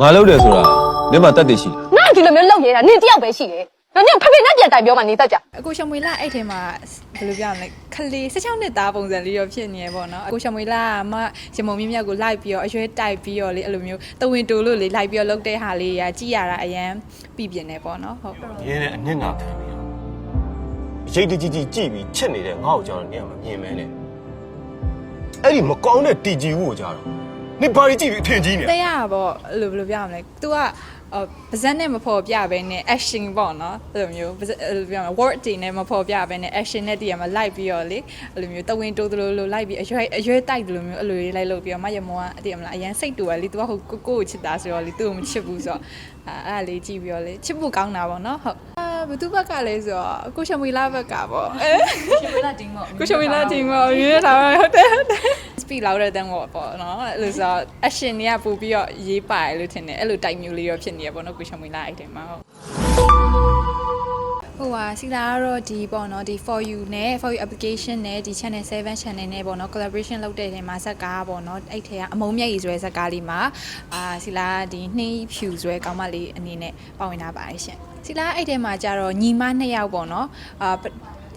ငါလုပ်တယ်ဆိုတာနင့်မှာတက်တည်ရှိတယ်ငါဒီလိုမျိုးလုပ်နေတာနင်တယောက်ပဲရှိတယ်။ညညဖဖေနဲ့ပြန်တိုင်ပြောမှနေတတ်ကြအကိုရှမွေလာအဲ့ထဲမှာဘယ်လိုပြောရမလဲခလေး16နှစ်သားပုံစံလေးရောဖြစ်နေရပေါ့နော်အကိုရှမွေလာကမှရမုံမြင့်မြတ်ကိုလိုက်ပြီးတော့အရွယ်တိုက်ပြီးတော့လေအဲ့လိုမျိုးတဝင်းတိုလို့လေလိုက်ပြီးတော့လုတ်တဲ့ဟာလေးရာကြည်ရတာအရန်ပြည်ပြင်းနေပေါ့နော်ဟုတ်ရဲနဲ့အနစ်နာခံပြီးတော့အရေးတကြီးကြီးကြည့်ပြီးချစ်နေတဲ့ငါ့ကိုကြောက်တော့နေရာမမြင်မဲနဲ့အဲ့ဒီမကောင်းတဲ့တီဂျီကိုကြောက်တော့ နေဘာကြီးကြည့်ပြီးအထင်ကြီးနေ တဲ့ရတာပေါ့အဲ့လိုဘယ်လိုပြောရမလဲ तू ကအော်ပါဇက်နဲ့မဖော်ပြဘဲနဲ့ action ပေါ့နော်အဲ့လိုမျိုးပါဇက်အဲ့လိုပြောရမလဲ word တွေနဲ့မဖော်ပြဘဲနဲ့ action နဲ့တည်းရမှာ like ပြီးတော့လေအဲ့လိုမျိုးတဝင်းတိုးသလိုလို like ပြီးအရွယ်အရွယ်တိုက်သလိုမျိုးအဲ့လိုလေးလိုက်လုပ်ပြီးတော့မရမောကတည်းရမလားအရန်စိတ်တူရလေ तू ကဟိုကိုကိုကိုချစ်တာဆိုတော့လေ तू ကိုမချစ်ဘူးဆိုတော့အဲ့အဲ့လေးကြည့်ပြီးတော့လေချစ်ဖို့ကောင်းတာပေါ့နော်ဟုတ်အာဘသူဘက်ကလဲဆိုတော့ကိုရှမွေလာဘက်ကပေါ့အဲ ရှမလာတင်မော့ ကိုရှမွေလာတင်ပေါ့ရင်းတာဟုတ်တယ်ဟုတ်တယ် speed louder than what ပေါ့နော်အဲ့လိုဆိုတော့ action တွေကပို့ပြီးတော့ရေးပါတယ်လို့ထင်တယ်အဲ့လို type မျိုးလေးရောဖြစ်နေရပေါ့နော်ကိုရှမွေလာအဲ့တိုင်မှာဟုတ်ဟိုဟာစီလာကတော့ဒီပေါ့နော်ဒီ for you နဲ့ for you application နဲ့ဒီ channel 7 channel နဲ့ပေါ့နော် collaboration လုပ်တဲ့နေမှာဇက်ကားပေါ့နော်အဲ့ထဲကအမုံမြတ်ကြီးဆိုတဲ့ဇက်ကားလေးမှာအာစီလာကဒီနှင်းဖြူဆိုတဲ့ကောင်မလေးအနေနဲ့ပါဝင်လာပါတယ်ရှင်စီလာအဲ့ထဲမှာကြတော့ညီမနှစ်ယောက်ပေါ့နော်အာ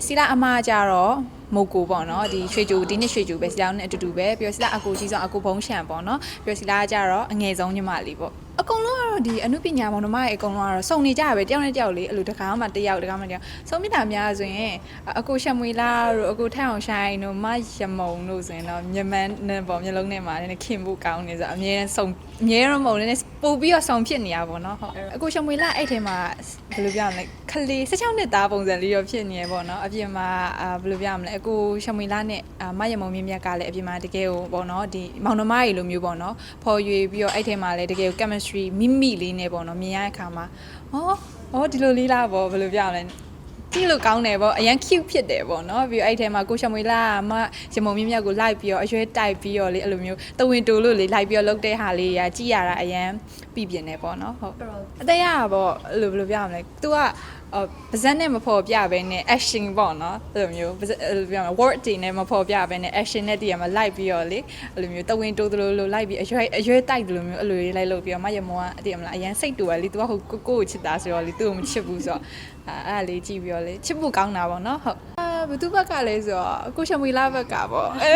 စီလာအမကြတော့ မုတ်ကိုပေါ့နော်ဒီရွှေကြိုဒီနှစ်ရွှေကြိုပဲစီလာနဲ့အတူတူပဲပြီးတော့စီလာအကူကြီးဆုံးအကူဖုံးရှံပေါ့နော်ပြီးတော့စီလာကကြတော့အငယ်ဆုံးညီမလေးပေါ့အကုန်လုံးကတော့ဒီအမှုပညာမောင်နှမရဲ့အကုန်လုံးကတော့စုံနေကြပဲတယောက်နဲ့တယောက်လေးအဲ့လိုတကားမှတယောက်တကားမှတယောက်စုံမြတာများဆိုရင်အကူရှက်မွေလာတို့အကူထအောင်ရှိုင်းတို့မရမုံတို့ဆိုရင်တော့မြမန်းနဲ့ပေါ့မျိုးလုံးနဲ့မှာနည်းနည်းခင်ဖို့ကောင်းနေဆိုအမြဲတမ်းစုံ အမြဲတမ်းမဟုတ်နည်းနည်းပို့ပြီးတော့စုံဖြစ်နေရပါတော့ဟုတ်အကူရှက်မွေလာအဲ့ထဲမှာဘယ်လိုပြောရမလဲခလေး16နှစ်သားပုံစံလေးရောဖြစ်နေရပေါ့နော်အပြင်မှာအာဘယ်လိုပြောရမလဲအကူရှက်မွေလာနဲ့အာမရမုံမြင့်မြတ်ကလည်းအပြင်မှာတကယ်ကိုပေါ့နော်ဒီမောင်နှမတွေလိုမျိုးပေါ့နော်ဖော်ရွေပြီးတော့အဲ့ထဲမှာလည်းတကယ်ကို chemistry မိမိလေးနဲ့ပေါ့နော်မြင်ရတဲ့အခါမှာဟောဟောဒီလိုလေးလားပေါ့ဘယ်လိုပြောရမလဲ ကြည့်လို့ကောင်းတယ်ပေါ့အရန် cute ဖြစ်တယ်ပေါ့နော်ပြီးတော့အဲ့ထဲမှာကိုရှမွေလာကမရမုံမြင့်မြတ်ကိုလိုက်ပြီးတော့အရွယ်တိုက်ပြီးတော့လေအဲ့လိုမျိုးတဝင်းတိုလို့လေလိုက်ပြီးတော့လုတ်တဲ့ဟာလေးရာကြည့်ရတာအရန်ပြည်ပြင်းတယ်ပေါ့နော်ဟုတ်အသေးရတာပေါ့အဲ့လိုဘယ်လိုပြောရမလဲ तू ကအော်ပါဇက်နဲ့မဖော်ပြဘဲနဲ့ action ပေါ့နော်အဲ့လိုမျိုးပါဇက်အဲ့လိုပြောရမလဲ word တွေနဲ့မဖော်ပြဘဲနဲ့ action နဲ့တည်းရမှာ like ပြီးတော့လေအဲ့လိုမျိုးတဝင်းတိုးသလိုလို like ပြီးအရွယ်အရွယ်တိုက်သလိုမျိုးအဲ့လိုလေးလိုက်လုပ်ပြီးတော့မရမောကတည်းရမလားအရန်စိတ်တူရလေ तू ကဟိုကိုကိုကိုချစ်တာဆိုတော့လေ तू ကိုမချစ်ဘူးဆိုတော့အဲ့အဲ့လေးကြည့်ပြီးတော့လေချစ်ဖို့ကောင်းတာပေါ့နော်ဟုတ်အာဘသူဘက်ကလဲဆိုတော့ကိုရှမွေလာဘက်ကပေါ့အဲ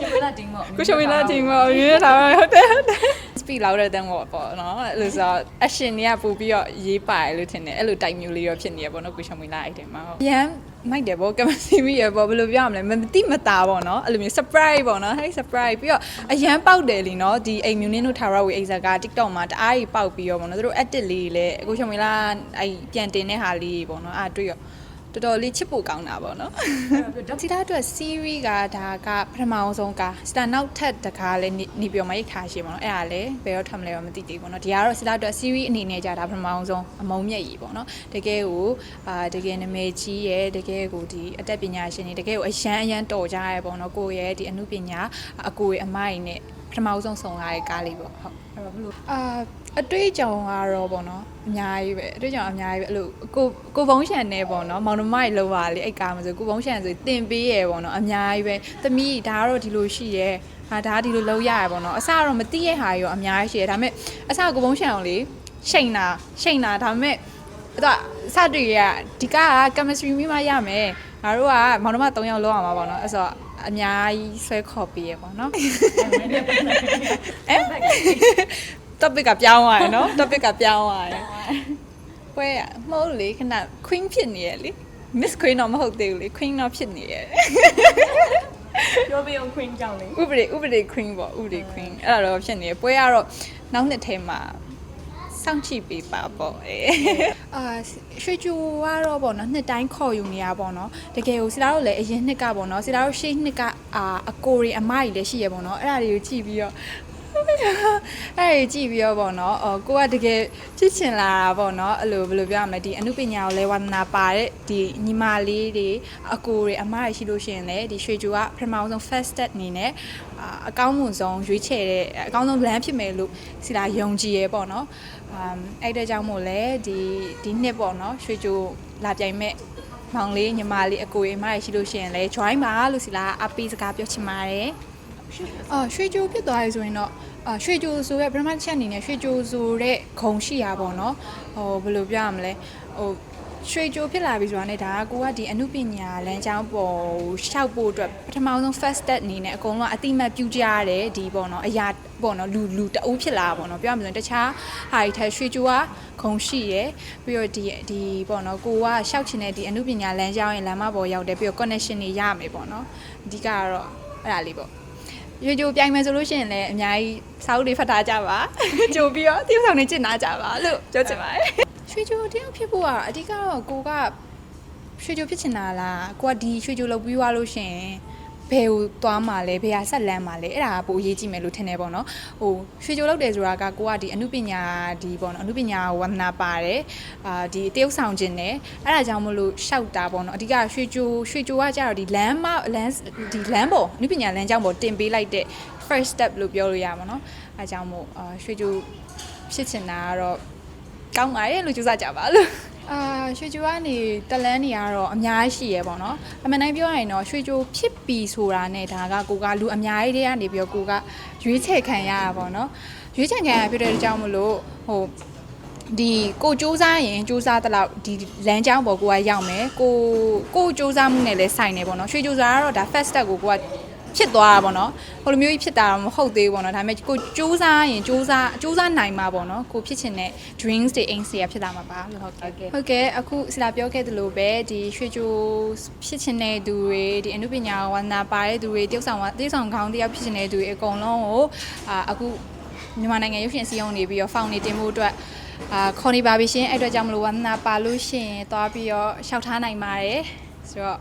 ရှမလာတင်မော့ ကိုရှမွေလာတင်ပေါ့ရင်းတာဟုတ်တယ်ဟုတ်တယ် speed louder than what ပေါ့နော်အဲ့လိုဆိုတော့ action တွေကပို့ပြီးတော့ရေးပါတယ်လို့ထင်တယ်အဲ့လို type မျိုးလေးရောဖြစ်နေရပေါ့နော်ကိုရှမွေလာအဲ့တိုင်မှာဟုတ်ရမ်းမိုက်တယ်ပေါ့ကမစီမီရပေါ့ဘယ်လိုပြောရမလဲမတိမတာပေါ့နော်အဲ့လိုမျိုး surprise ပေါ့နော်ဟဲ့ surprise ပြီးတော့အရန်ပေါက်တယ်လीနော်ဒီအိမ်မြူနင်းတို့ Tara Way အိဇာက TikTok မှာတအားကြီးပေါက်ပြီးတော့ပေါ့နော်သူတို့ edit လေးတွေလည်းကိုရှမွေလာအဲ့ပြန်တင်တဲ့ဟာလေးပေါ့နော်အဲ့တွေ့ရော တော်တော်လေးချစ်ဖို့ကောင်းတာပေါ့နော်စီတာအတွက် series ကဒါကပထမအောင်ဆုံးကစတာနောက်ထပ်တကားလည်းနေပြောမှရိတ်ထားရှိပေါ့နော်အဲ့ဒါလည်းဘယ်တော့ထပ်မလဲတော့မသိသေးဘူးပေါ့နော်ဒီကတော့စီတာအတွက် series အနေနဲ့ကြာတာပထမအောင်ဆုံးအမုံမြက်ကြီးပေါ့နော်တကယ်ကိုအာတကယ်နာမည်ကြီးရဲ့တကယ်ကိုဒီအတတ်ပညာရှင်တွေတကယ်ကိုအရန်အရန်တော်ကြရဲပေါ့နော်ကိုယ့်ရဲ့ဒီအမှုပညာအကိုရဲ့အမိုက်နဲ့ပထမအောင်ဆုံးဆောင်လာတဲ့ကားလေးပေါ့ဟုတ်အဲ့တော့ဘလို့အာ အတွေ့အကြုံကတော့ပေါ့နော်အများကြီးပဲအတွေ့အကြုံအများကြီးပဲအဲ့လိုကိုကိုဘုံရှန်နေပေါ့နော်မောင်နှမကြီးလောက်ပါလေအဲ့ကားမှာဆိုကိုဘုံရှန်ဆိုတင်ပေးရပေါ့နော်အများကြီးပဲသမီးဒါကတော့ဒီလိုရှိရဲဟာဒါကဒီလိုလုပ်ရရပေါ့နော်အစတော့မသိရဟာရောအများကြီးရှိရဒါပေမဲ့အစကိုဘုံရှန်အောင်လေရှိန်တာရှိန်တာဒါပေမဲ့အဲ့တော့စတွေ့ရဒီကားက chemistry မိမရမယ်ငါတို့ကမောင်နှမ၃ယောက်လောက်အောင်ပါပေါ့နော်အဲ့ဆိုတော့အများကြီးဆွဲခေါ်ပေးရပေါ့နော်အဲ topic ကပြောင်းသွားရယ်နော် topic ကပြောင်းသွားရယ်ပွဲရမဟုတ်လေခဏ queen ဖြစ်နေရလေ miss queen တော့မဟုတ်သေးဘူးလေ queen တော့ဖြစ်နေရယ်ပြောပြအောင် queen ကြောင့်လေဥပဒေဥပဒေ queen ပေါ့ဥပဒေ queen အဲ့ဒါတော့ဖြစ်နေရယ်ပွဲကတော့နောက်နှစ်ထဲမှာစောင့်ကြည့်ပေးပါပေါ့အဲအာရွှေကျူကတော့ပေါ့နော်နှစ်တိုင်းခေါ်ယူနေရပေါ့နော်တကယ်ကိုစီလာတို့လည်းအရင်နှစ်ကပေါ့နော်စီလာတို့ရှေ့နှစ်ကအာအကိုရီအမကြီးလည်းရှိရပေါ့နော်အဲ့ဒါတွေကိုကြည့်ပြီးတော့ အဲ့ဒီကြည့်ပြီးတော့ပေါ့နော်အော်ကိုကတကယ်ချစ်ချင်လာတာပေါ့နော်အဲ့လိုဘယ်လိုပြောရမလဲဒီအမှုပညာကိုလဲဝါသနာပါတဲ့ဒီညီမလေးတွေအကိုတွေအမတွေရှိလို့ရှိရင်လည်းဒီရွှေကျူကပထမဆုံး first step အနေနဲ့အာအကောင်းမှုဆုံးရွေးချယ်တဲ့အကောင်းဆုံးလမ်းဖြစ်မယ်လို့စီလာယုံကြည်ရဲပေါ့နော်အမ်အဲ့တဲ့ကြောင့်မို့လဲဒီဒီနှစ်ပေါ့နော်ရွှေကျူလာပြိုင်မဲ့မောင်လေးညီမလေးအကိုတွေအမတွေရှိလို့ရှိရင်လည်း join ပါလို့စီလာအပီးစကားပြောချင်ပါတယ် အော်ရွှေကြိုးဖြစ်သွားပြီဆိုရင်တော့အာရွှေကြိုဆိုရဲ့ပထမတစ်ချက်အနေနဲ့ရွှေကြိုဆိုတဲ့ခုံရှိရပါတော့ဟိုဘယ်လိုပြောရမလဲဟိုရွှေကြိုဖြစ်လာပြီဆိုတာနဲ့ဒါကကိုကဒီအမှုပညာလမ်းကြောင်းပေါ်ရှောက်ဖို့အတွက်ပထမဆုံး first step အနေနဲ့အကုန်လုံးကအတိမတ်ပြုကြရတယ်ဒီပေါ့နော်အရာပေါ့နော်လူလူတအုပ်ဖြစ်လာပေါ့နော်ပြောရမလို့တခြားဟာဒီထက်ရွှေကြိုကခုံရှိရယ်ပြီးတော့ဒီဒီပေါ့နော်ကိုကရှောက်ချင်တဲ့ဒီအမှုပညာလမ်းကြောင်းရဲ့လမ်းမပေါ်ရောက်တယ်ပြီးတော့ connection တွေရမယ်ပေါ့နော်အဓိကကတော့အဲ့ဒါလေးပေါ့ ရွေကြိုပြိုင်မယ်ဆိုလို့ရှိရင်လည်းအများကြီးစာအုပ်တွေဖတ်ထားကြပါကြိုပြီးတော့တိကျဆောင်နေကျင့်နာကြပါလို့ပြောချင်ပါတယ်ရွှေကြိုတယောက်ဖြစ်ဖို့ကအဓိကတော့ကိုကရွှေကြိုဖြစ်ချင်တာလားကိုကဒီရွှေကြိုလုပ်ပြီးသွားလို့ရှိရင် ဘယ်ကိုသွားမှာလဲဘယ်ဟာဆက်လန်းမှာလဲအဲ့ဒါကပိုအရေးကြီးမယ်လို့ထင်တယ်ပေါ့နော်ဟိုရွှေကြိုလုပ်တယ်ဆိုတာကကိုကဒီအမှုပညာဒီပေါ့နော်အမှုပညာဝန္ဒနာပါတယ်အာဒီတရုပ်ဆောင်ခြင်းနဲ့အဲ့ဒါကြောင့်မလို့ရှောက်တာပေါ့နော်အဓိကရွှေကြိုရွှေကြိုကကြတော့ဒီလမ်းမလမ်းဒီလမ်းပေါ်အမှုပညာလမ်းကြောင်းပေါ်တင်ပေးလိုက်တဲ့ first step လို့ပြောလို့ရပါတော့။အဲကြောင့်မို့အာရွှေကြိုဖြစ်ချင်တာကတော့ကောင်းပါရဲ့လို့ကြိုးစားကြပါလို့။ အာရွှေကြိုကနေတလန်းနေရတော့အများကြီးရှိရပေါ့နော်။အမှန်တိုင်းပြောရရင်တော့ရွှေကြိုဖြစ်ပြီဆိုတာနဲ့ဒါကကိုကလူအများကြီးတွေကနေပြီးတော့ကိုကရွေးချယ်ခံရတာပေါ့နော်။ရွေးချယ်ခံရဖြစ်တဲ့အကြောင်းမလို့ဟိုဒီကိုစူးစမ်းရင်စူးစမ်းတလောက်ဒီလမ်းကြောင်းပေါ်ကိုကရောက်မယ်ကိုကိုစူးစမ်းမှုနဲ့လည်းဆိုင်နေပေါ့နော်ရွှေစူးစမ်းကတော့ဒါ first step ကိုကိုက ဖြစ်သွားတာပေါ့နော်ဟိုလိုမျိုးကြီးဖြစ်တာတော့မဟုတ်သေးဘူးပေါ့နော်ဒါပေမဲ့ကိုစူးစမ်းရင်စူးစမ်းစူးစမ်းနိုင်မှာပေါ့နော်ကိုဖြစ်ချင်တဲ့ dreams တွေ aims တွေဖြစ်လာမှာပါလို့ဟုတ်ကဲ့ဟုတ်ကဲ့အခုဆရာပြောခဲ့သလိုပဲဒီရွှေကြိုးဖြစ်ချင်တဲ့သူတွေဒီအနုပညာဝန္နာပါတဲ့သူတွေတယောက်ဆောင်တယောက်ဆောင်ခေါင်းတယောက်ဖြစ်ချင်တဲ့သူတွေအကုန်လုံးကိုအာအခုမြန်မာနိုင်ငံရုပ်ရှင်စီးအောင်နေပြီးတော့ found နေတင်မှုအတွက်အာခေါ်နေပါပြီရှင်အဲ့အတွက်ကြောင့်မလို့ဝန္ဒနာပါလို့ရှရင်သွားပြီးတော့ရှောက်ထားနိုင်ပါတယ်ဆိုတော့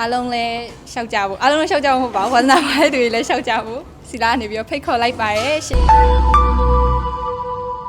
အားလုံးလည်းရှောက်ကြဖို့အားလုံးလည်းရှောက်ကြဖို့မဟုတ်ပါဘူးဝန္ဒနာပါတဲ့သူတွေလည်းရှောက်ကြဖို့စီလာကနေပြီးတော့ဖိတ်ခေါ်လိုက်ပါတယ်ရှင်